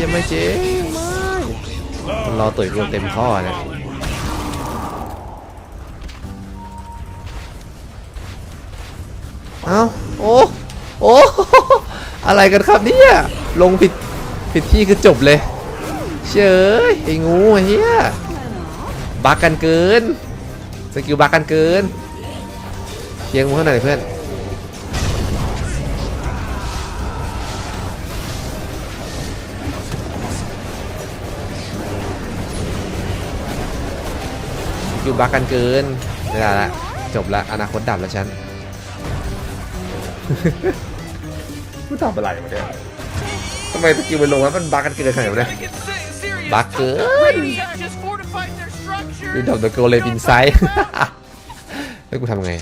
ยังไม่จริงไม่มันรอตุ๋ยกูเต็มข้อนะเอ้าโอ้โอ้อะไรกันครับเนี่ยลงผิดผิดที่คือจบเลยเชยไอ้งูเฮียบักกันเกินสกิลบักกันเกินเคียงมึงเท่าไหร่เพื่อน คิวบักกันเกินไม่ได้ละจบละอนาคตดับแล้วฉันกูตอบอะไรมาเนี่ยทำไมสกิลมันลงวะมันบักกันเกินขนาดนี้บักเกินดูดับตะโกเลยบินไซด์แล้วกูทำไง